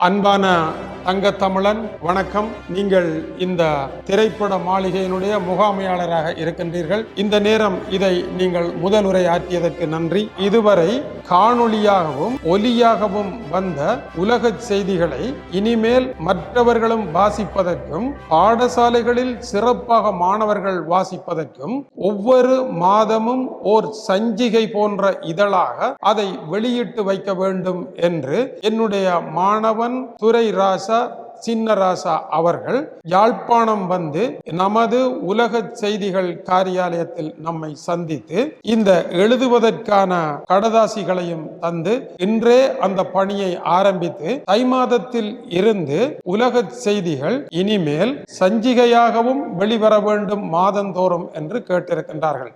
அன்பான தங்கத்தமிழன் வணக்கம். நீங்கள் இந்த திரைப்பட மாளிகையினுடைய முகாமையாளராக இருக்கின்றீர்கள். இந்த நேரம் இதை நீங்கள் முதலுரை ஆற்றியதற்கு நன்றி. இதுவரை காணொளியாகவும் ஒலியாகவும் வந்த உலக செய்திகளை இனிமேல் மற்றவர்களும் வாசிப்பதற்கும் பாடசாலைகளில் சிறப்பாக மாணவர்கள் வாசிப்பதற்கும் ஒவ்வொரு மாதமும் ஓர் சஞ்சிகை போன்ற இதழாக அதை வெளியிட்டு வைக்க வேண்டும் என்று என்னுடைய மாணவன் துரை ராசா சின்னராசா அவர்கள் யாழ்ப்பாணம் வந்து நமது உலக செய்திகள் காரியாலயத்தில் நம்மை சந்தித்து இந்த எழுதுவதற்கான கடதாசிகளையும் தந்து இன்றே அந்த பணியை ஆரம்பித்து தை மாதத்தில் இருந்து உலக செய்திகள் இனிமேல் சஞ்சிகையாகவும் வெளிவர வேண்டும் மாதந்தோறும் என்று கேட்டிருக்கின்றார்கள்.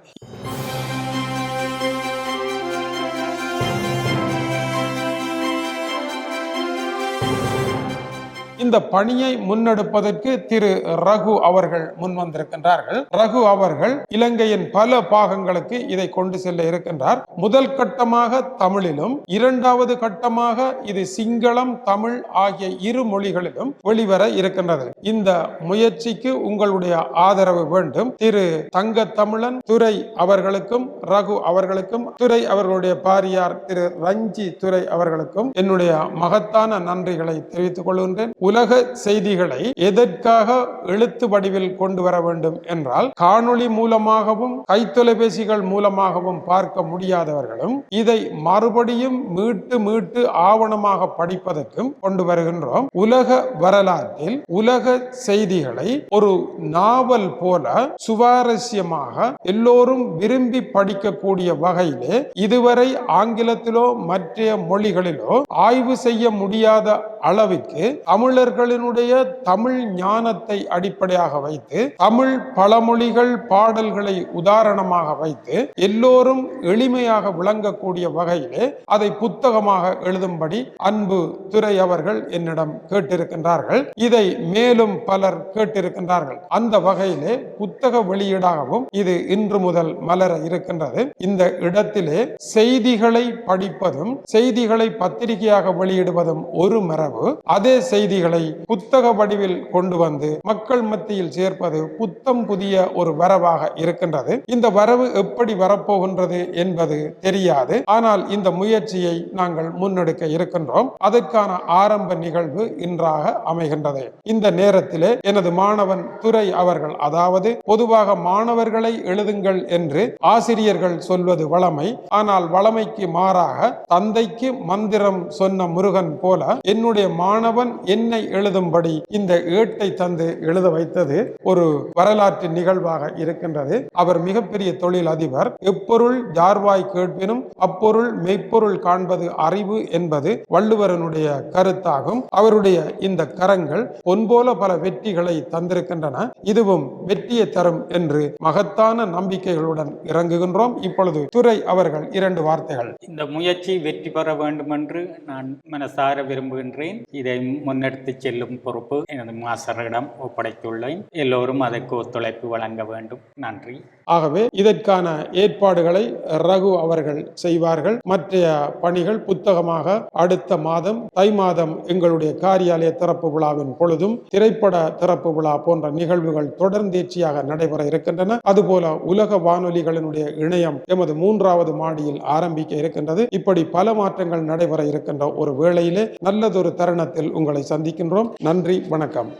இந்த பணியை முன்னெடுப்பதற்கு திரு ரகு அவர்கள் முன் வந்திருக்கின்றார்கள். ரகு அவர்கள் இலங்கையின் பல பாகங்களுக்கு இதை கொண்டு செல்ல இருக்கின்றார். முதல் கட்டமாக தமிழிலும் இரண்டாவது கட்டமாக இது சிங்களம் தமிழ் ஆகிய இரு மொழிகளிலும் வெளிவர இருக்கின்றது. இந்த முயற்சிக்கு உங்களுடைய ஆதரவு வேண்டும். திரு தங்க தமிழன் துறை அவர்களுக்கும் ரகு அவர்களுக்கும் துறை அவர்களுடைய பாரியார் திரு ரஞ்சி துறை அவர்களுக்கும் என்னுடைய மகத்தான நன்றிகளை தெரிவித்துக் கொள்கின்றேன். உலக செய்திகளை எதற்காக எழுத்து வடிவில் கொண்டு வர வேண்டும் என்றால் காணொளி மூலமாகவும் கைத்தொலைபேசிகள் மூலமாகவும் பார்க்க முடியாதவர்களும் இதை மறுபடியும் மீட்டு மீட்டு ஆவணமாக படிப்பதற்கும் கொண்டு வருகின்றோம். உலக வரலாற்றில் உலக செய்திகளை ஒரு நாவல் போல சுவாரஸ்யமாக எல்லோரும் விரும்பி படிக்கக்கூடிய வகையிலே இதுவரை ஆங்கிலத்திலோ மற்ற மொழிகளிலோ ஆய்வு செய்ய முடியாத அளவிற்கு தமிழர்களினுடைய தமிழ் ஞானத்தை அடிப்படையாக வைத்து தமிழ் பழமொழிகள் பாடல்களை உதாரணமாக வைத்து எல்லோரும் எளிமையாக விளங்கக்கூடிய வகையிலே அதை புத்தகமாக எழுதும்படி அன்பு துறை அவர்கள் என்னிடம் கேட்டிருக்கின்றார்கள். இதை மேலும் பலர் கேட்டிருக்கின்றார்கள். அந்த வகையிலே புத்தக வெளியீடாகவும் இது இன்று முதல் மலர இருக்கின்றது. இந்த இடத்திலே செய்திகளை படிப்பதும் செய்திகளை பத்திரிகையாக வெளியிடுவதும் ஒரு மரபு. அதே செய்திகளை புத்தக வடிவில் கொண்டு வந்து மக்கள் மத்தியில் சேர்ப்பது புத்தம் புதிய ஒரு வரவாக இருக்கின்றது. இந்த வரவு எப்படி வரப்போகின்றது என்பது தெரியாது. ஆனால் இந்த முயற்சியை நாங்கள் முன்னெடுக்க இருக்கின்றோம். அதற்கான ஆரம்ப நிகழ்வு இன்றாக அமைகின்றது. இந்த நேரத்திலே எனது மாணவன் துறை அவர்கள் அதாவது பொதுவாக மாணவர்களை எழுதுங்கள் என்று ஆசிரியர்கள் சொல்வது வளமை. ஆனால் வளமைக்கு மாறாக தந்தைக்கு மந்திரம் சொன்ன முருகன் போல என்னுடைய மாணவன் என்னை எழுதும்படி இந்த ஏட்டை தந்து எழுத வைத்தது ஒரு வரலாற்று நிகழ்வாக இருக்கின்றது. அவர் மிகப்பெரிய தொழில் அதிபர் எப்பொருள் ஜார்வாய் கேட்பினும் அப்பொருள் மெய்ப்பொருள் காண்பது அறிவு என்பது வள்ளுவரனுடைய கருத்தாகும். அவருடைய இந்த கரங்கள் பொன்போல பல வெற்றிகளை தந்திருக்கின்றன. இதுவும் வெற்றியை தரும் என்று மகத்தான நம்பிக்கைகளுடன் இறங்குகின்றோம். இப்பொழுது துறை அவர்கள் இரண்டு வார்த்தைகள். இந்த முயற்சி வெற்றி பெற வேண்டும் என்று நான் மனசார விரும்புகின்றேன். இதை முன்னெடுத்து செல்லும் பொறுப்பு எனது மாஸ்டரிடம் ஒப்படைத்துள்ளேன். எல்லோரும் அதற்கு ஒத்துழைப்பு வழங்க வேண்டும். நன்றி. ஆகவே இதற்கான ஏற்பாடுகளை ரகு அவர்கள் செய்வார்கள். மற்ற பணிகள் புத்தகமாக அடுத்த மாதம் தை மாதம் எங்களுடைய காரியாலய திறப்பு விழாவின் பொழுதும் திரைப்பட திறப்பு விழா போன்ற நிகழ்வுகள் தொடர்ந்தேர்ச்சியாக நடைபெற இருக்கின்றன. அதுபோல உலக வானொலிகளினுடைய இணையம் எமது மூன்றாவது மாடியில் ஆரம்பிக்க இருக்கின்றது. இப்படி பல மாற்றங்கள் நடைபெற இருக்கின்ற ஒரு வேளையிலே நல்லதொரு தருணத்தில் உங்களை சந்திக்கின்றோம். நன்றி வணக்கம்.